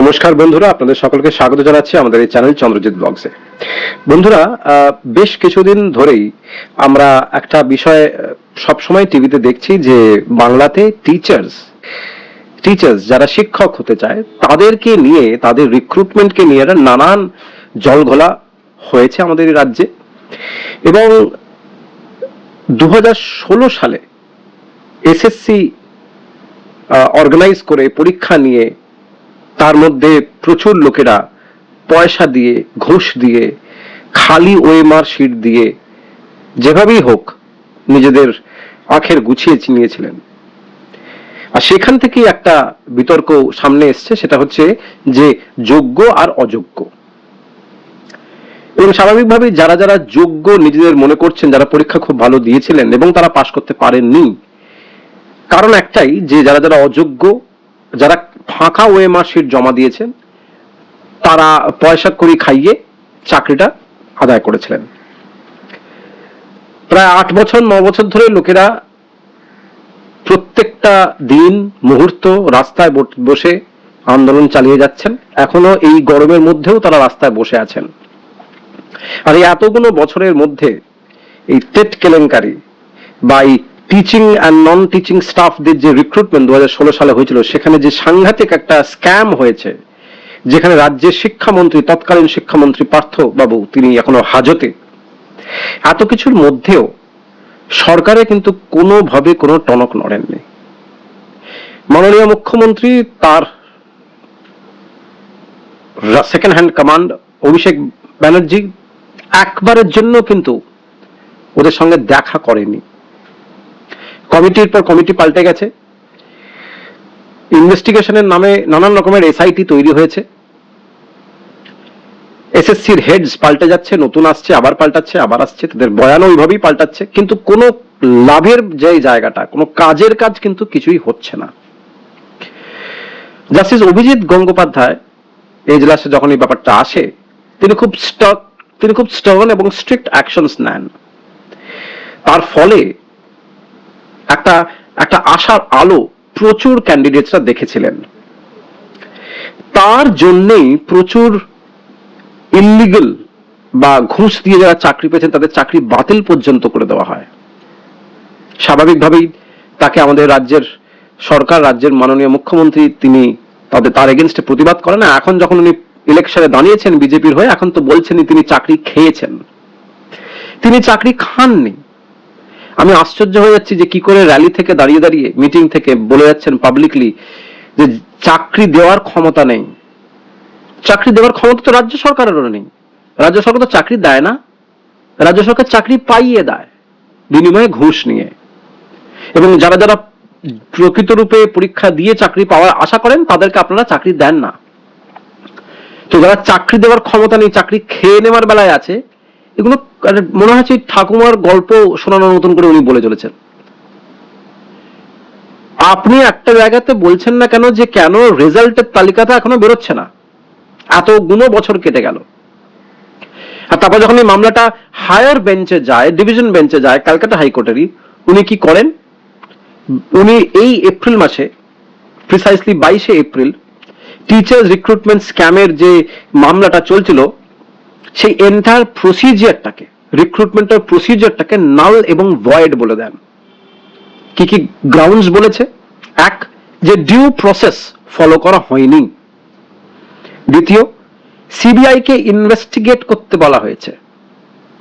নমস্কার বন্ধুরা, আপনাদের সকলকে স্বাগত জানাচ্ছি আমাদের এই চ্যানেল চন্দ্রজিৎ ব্লগসে। বন্ধুরা বেশ কিছুদিন ধরেই আমরা একটা বিষয় সব সময় টিভিতে দেখছি যে বাংলাতে টিচার্স টিচার্স যারা শিক্ষক হতে চায়, তাদেরকে নিয়ে, তাদের রিক্রুটমেন্টকে নিয়ে একটা নানান জলঘোলা হয়েছে আমাদের এই রাজ্যে। এবং দু হাজার ষোলো সালে এসএসসি অর্গানাইজ করে পরীক্ষা নিয়ে তার মধ্যে প্রচুর লোকেরা পয়সা দিয়ে, ঘুষ দিয়ে, খালি ওএমআর শিট দিয়ে, যেভাবেই হোক নিজেদের আখের গুছিয়ে নিয়েছিলেন আর সেখান থেকেই একটা বিতর্ক সামনে এসছে, সেটা হচ্ছে যে যোগ্য আর অযোগ্য। এবং স্বাভাবিকভাবে যারা যারা যোগ্য নিজেদের মনে করছেন, যারা পরীক্ষা খুব ভালো দিয়েছিলেন এবং তারা পাশ করতে পারেননি, কারণ একটাই যে যারা যারা অযোগ্য, যারা ফাঁকা ওএমআর শিট জমা দিয়েছেন। তারা পয়সা করি খাইয়ে চাকরিটা আদায় করেছিলেন। প্রায় আট বছর, ন বছর ধরে লোকেরা প্রত্যেকটা দিন, মুহূর্ত রাস্তায় বসে আন্দোলন চালিয়ে যাচ্ছেন। এখনও এই গরমের মধ্যেও তারা রাস্তায় বসে আছেন। আর এই এতগুলো বছরের মধ্যে এই টেট কেলেঙ্কারি বা এই টিচিং অ্যান্ড নন টিচিং স্টাফদের যে রিক্রুটমেন্ট দু হাজার ষোলো সালে হয়েছিল, সেখানে যে সাংঘাতিক একটা স্ক্যাম হয়েছে, যেখানে রাজ্যের শিক্ষামন্ত্রী, তৎকালীন শিক্ষামন্ত্রী পার্থ বাবু তিনি এখনও হাজতে। এত কিছুর মধ্যেও সরকারে কিন্তু কোনোভাবে কোনো টনক নড়েননি। মাননীয় মুখ্যমন্ত্রী তার second hand command Abhishek Banerjee, একবারের জন্য কিন্তু ওদের সঙ্গে দেখা করেনি। কমিটির পর কমিটি পাল্টে গেছে। ইনভেস্টিগেশনের নামে নানান রকমের এসআইটি তৈরি হয়েছে। এসএসসির হেডস পাল্টে যাচ্ছে, নতুন আসছে, আবার পাল্টাচ্ছে, আবার আসছে, তাদের বয়ানও ওইভাবেই পাল্টাচ্ছে। কিন্তু কোনো লাভের যে জায়গাটা, কোনো কাজের কাজ কিন্তু কিছুই হচ্ছে না। জাস্টিস অভিজিৎ গঙ্গোপাধ্যায়, এজলাসে যখন এই ব্যাপারটা আসে, তিনি খুব স্টক তিনি খুব স্টর্ন এবং স্ট্রিক্ট অ্যাকশনস নেন। তার ফলে একটা একটা আশার আলো প্রচুর ক্যান্ডিডেটসরা দেখেছিলেন। তার জন্যেই প্রচুর ইলিগাল বা ঘুষ দিয়ে যারা চাকরি পেয়েছেন, তাদের চাকরি বাতিল পর্যন্ত করে দেওয়া হয়। স্বাভাবিকভাবেই তাকে আমাদের রাজ্যের সরকার, রাজ্যের মাননীয় মুখ্যমন্ত্রী তিনি তাদের, তার এগেনস্টে প্রতিবাদ করেন। না এখন যখন উনি ইলেকশনে দাঁড়িয়েছেন, বিজেপির হয়ে, এখন তো বলছেনই তিনি চাকরি খেয়েছেন। তিনি চাকরি খাননি। আমি আশ্চর্য হয়ে যাচ্ছি যে কি করে র্যালি থেকে দাঁড়িয়ে দাঁড়িয়ে মিটিং থেকে বলে যাচ্ছেন পাবলিকলি যে চাকরি দেওয়ার ক্ষমতা নেই। চাকরি দেওয়ার ক্ষমতা তো রাজ্য সরকারেরও নেই। রাজ্য সরকার তো চাকরি দেয় না। রাজ্য সরকার চাকরি পাইয়ে দেয় বিনিময়ে ঘুষ নিয়ে। এবং যারা যারা প্রকৃত রূপে পরীক্ষা দিয়ে চাকরি পাওয়ার আশা করেন, তাদেরকে আপনারা চাকরি দেন না। তো যারা চাকরি দেওয়ার ক্ষমতা নেই, চাকরি খেয়ে নেওয়ার বেলায় আছে এগুলো মনে হচ্ছে ঠাকুমার গল্প শোনানোর মতন করে উনি বলে চলেছেন। আপনি একটা জায়গাতে বলছেন না কেন যে কেন রেজাল্টের তালিকাটা এখনও বেরোচ্ছে না? এতগুলো বছর কেটে গেল। আর তারপর যখন এই মামলাটা হায়ার বেঞ্চে যায়, ডিভিশন বেঞ্চে যায়, ক্যালকাটা হাইকোর্টেরই, উনি কি করেন? উনি এই এপ্রিল মাসে প্রিসাইসলি বাইশে এপ্রিল টিচার্স রিক্রুটমেন্ট স্ক্যামের যে মামলাটা চলছিল সেই এন্টায়ার প্রসিজিয়ারটাকে রিক্রুটমেন্টের প্রসিজিয়ারটাকে নাল এবং ভয়েড বলে দেন। কি কি গ্রাউন্ডস বলেছে? এক, যে ডিউ প্রসেস ফলো করা হয়নি। দ্বিতীয় সিবিআই কে ইনভেস্টিগেট করতে বলা হয়েছে।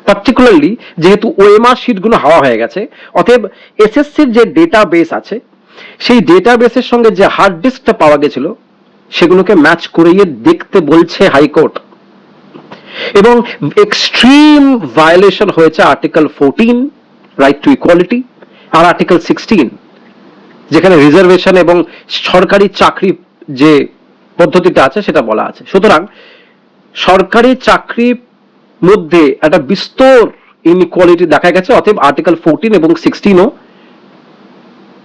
পার্টিকুলারলি যেহেতু ওএমআর শিটগুলো হাওয়া হয়ে গেছে, অতএব এসএসসির যে ডেটা বেস আছে, সেই ডেটা বেসের সঙ্গে যে হার্ড ডিস্কটা পাওয়া গেছিল, সেগুলোকে ম্যাচ করিয়ে দেখতে বলছে হাইকোর্ট। এবং এক্সট্রিম ভায়োলেশন হয়েছে article fourteen right to equality R article sixteen যেখানে রিজার্ভেশন এবং সরকারি চাকরি যে পদ্ধতিটা আছে সেটা বলা আছে। সুতরাং সরকারি চাকরির মধ্যে একটা বিস্তর ইনইকুয়ালিটি দেখা গেছে, অতএব আর্টিকেল ফোরটিন এবং সিক্সটিনও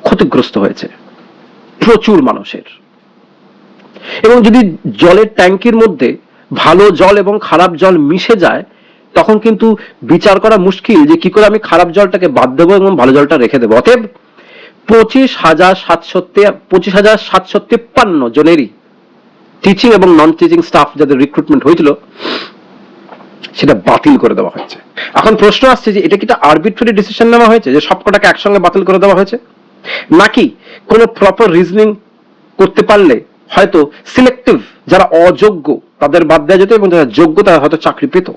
ক্ষতিগ্রস্ত হয়েছে। প্রচুর মানুষের। এবং যদি জলের ট্যাঙ্কির মধ্যে ভালো জল এবং খারাপ জল মিশে যায়, তখন কিন্তু বিচার করা মুশকিল যে কি করে আমি খারাপ জলটাকে বাদ দেবো এবং ভালো জলটা রেখে দেবো। অতএব পঁচিশ হাজার সাতশো পঁচিশ হাজার সাতশো তেপ্পান্ন জনেরই টিচিং এবং নন টিচিং স্টাফ যাদের রিক্রুটমেন্ট হয়েছিল, সেটা বাতিল করে দেওয়া হয়েছে। এখন প্রশ্ন আসছে যে এটা কি একটা আরবিট্রারি ডিসিশন নেওয়া হয়েছে যে সবকটাকে একসঙ্গে বাতিল করে দেওয়া হয়েছে? নাকি কোনো প্রপার রিজনিং করতে পারলে হয়তো সিলেক্টিভ যারা অযোগ্য, তাদের বাদ দেওয়া যেত এবং যারা যোগ্য, তারা হয়তো চাকরি পেত।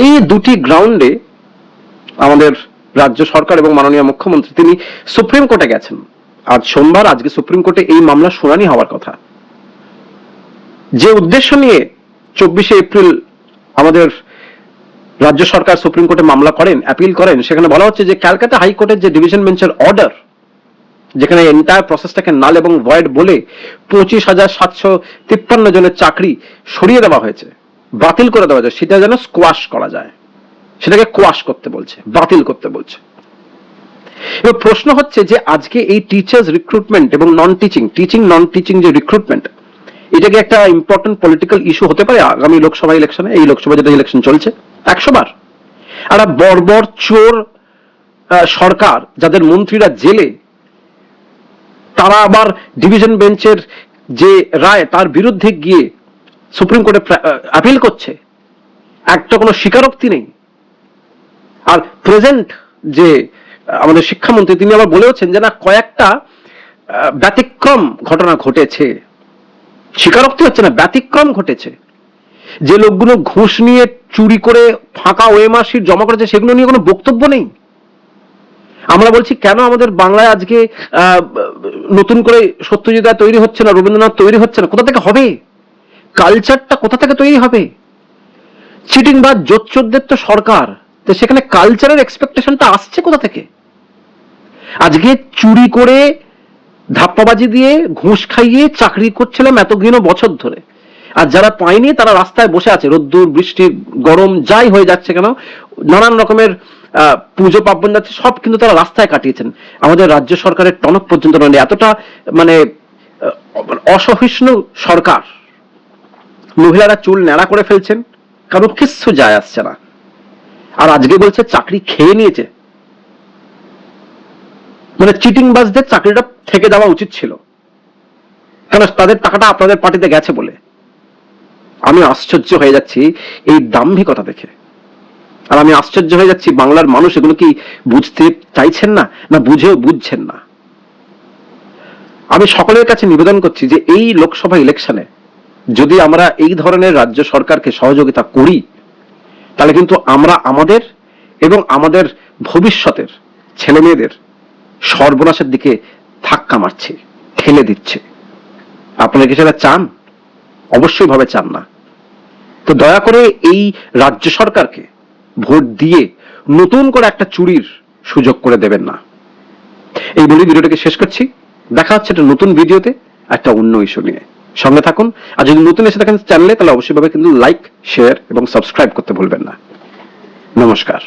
এই দুটি গ্রাউন্ডে আমাদের রাজ্য সরকার এবং মাননীয় মুখ্যমন্ত্রী, তিনি সুপ্রিম কোর্টে গেছেন। আজ সোমবার, আজকে সুপ্রিম কোর্টে এই মামলা শুনানি হওয়ার কথা। যে উদ্দেশ্য নিয়ে চব্বিশে এপ্রিল আমাদের রাজ্য সরকার সুপ্রিম কোর্টে মামলা করেন, অ্যাপিল করেন, সেখানে বলা হচ্ছে যে ক্যালকাটা হাইকোর্টের যে ডিভিশন বেঞ্চের অর্ডার যেখানে এন্টায়ার প্রসেসটাকে নাল এবং ভয়েড বলে পঁচিশ হাজার সাতশো তিপ্পান্ন জনের চাকরি সরিয়ে দেওয়া হয়েছে। বাতিল করে দেওয়া যায় সেটা যেন স্কোয়াশ করা যায়। সেটাকে কোয়াশ করতে বলছে, বাতিল করতে বলছে। এবার প্রশ্ন হচ্ছে যে আজকে এই টিচার্স রিক্রুটমেন্ট এবং non teaching teaching non teaching যে রিক্রুটমেন্ট এটা কি একটা ইম্পর্টেন্ট পলিটিক্যাল ইস্যু হতে পারে আগামী লোকসভা ইলেকশনে এই লোকসভা যেটা ইলেকশন চলছে, একশো বার। আর বর্বর চোর সরকার, যাদের মন্ত্রীরা জেলে তারা আবার ডিভিশন বেঞ্চের যে রায়, তার বিরুদ্ধে গিয়ে সুপ্রিম কোর্টে আপিল করছে। একটা কোনো স্বীকারোক্তি নেই। আর প্রেজেন্ট যে আমাদের শিক্ষামন্ত্রী, তিনি আবার বলেওছেন যে না, কয়েকটা ব্যতিক্রম ঘটনা ঘটেছে। স্বীকারোক্তি হচ্ছে না, ব্যতিক্রম ঘটেছে। যে লোকগুলো ঘুষ নিয়ে চুরি করে ফাঁকা ওয়েমার্কশিট জমা করেছে, সেগুলো নিয়ে কোনো বক্তব্য নেই। আমরা বলছি, কেন আমাদের বাংলায় আজকে নতুন করে সত্যজিৎ রায় তৈরি হচ্ছে না, রবীন্দ্রনাথ তৈরি হচ্ছে না? কোথা থেকে হবে? কালচারটা কোথা থেকে তৈরি হবে? চিটিং বা জোচ্চোরদের তো সরকার, তো সেখানে কালচারের এক্সপেকটেশনটা আসছে কোথা থেকে? আজকে চুরি করে, ধাপ্পাবাজি দিয়ে ঘুষ খাইয়ে চাকরি করছিলাম এতদিন বছর ধরে। আর যারা পায়নি তারা রাস্তায় বসে আছে, রোদ্দুর, বৃষ্টি, গরম, যাই হয়ে যাচ্ছে কেন, নানান রকমের পুজো পার্বণ সব কিন্তু তারা রাস্তায় কাটিয়েছেন। আমাদের রাজ্য সরকারের টনক পর্যন্ত নয়, এতটা মানে অসহিষ্ণু সরকার। মহিলারা চুল ন্যাড়া করে ফেলছেন, কারও কিচ্ছু যায় আসছে না। আর আজকে বলছে চাকরি খেয়ে নিয়েছে। মানে চিটিং বাসদের চাকরিটা থেকে দেওয়া উচিত ছিল। কেন তাদের টাকাটা আপনাদের পার্টিতে গেছে বলে? আমি আশ্চর্য হয়ে যাচ্ছি এই দাম্ভিকতা দেখে। আর আমি আশ্চর্য হয়ে যাচ্ছি, বাংলার মানুষ এগুলো কি বুঝতে চাইছেন না না বুঝেও বুঝছেন না? আমি সকলের কাছে নিবেদন করছি যে এই লোকসভা ইলেকশনে যদি আমরা এই ধরনের রাজ্য সরকারকে সহযোগিতা করি, তাহলে কিন্তু আমরা আমাদের এবং আমাদের ভবিষ্যতের ছেলে মেয়েদের সর্বনাশের দিকে ধাক্কা মারছে, ঠেলে দিচ্ছে। আপনারা কি সেটা চান? অবশ্যই ভাবে চান না। তো দয়া করে এই রাজ্য সরকারকে ভোট দিয়ে নতুন করে একটা চুরির সুযোগ করে দেবেন না। এই বলে ভিডিওটাকে শেষ করছি। দেখা হচ্ছে একটা নতুন ভিডিওতে, একটা অন্য ইস্যু নিয়ে। সঙ্গে থাকুন। আর যদি নতুন এসে দেখেন চ্যানেলে তাহলে অবশ্যইভাবে কিন্তু লাইক শেয়ার এবং সাবস্ক্রাইব করতে ভুলবেন না। নমস্কার।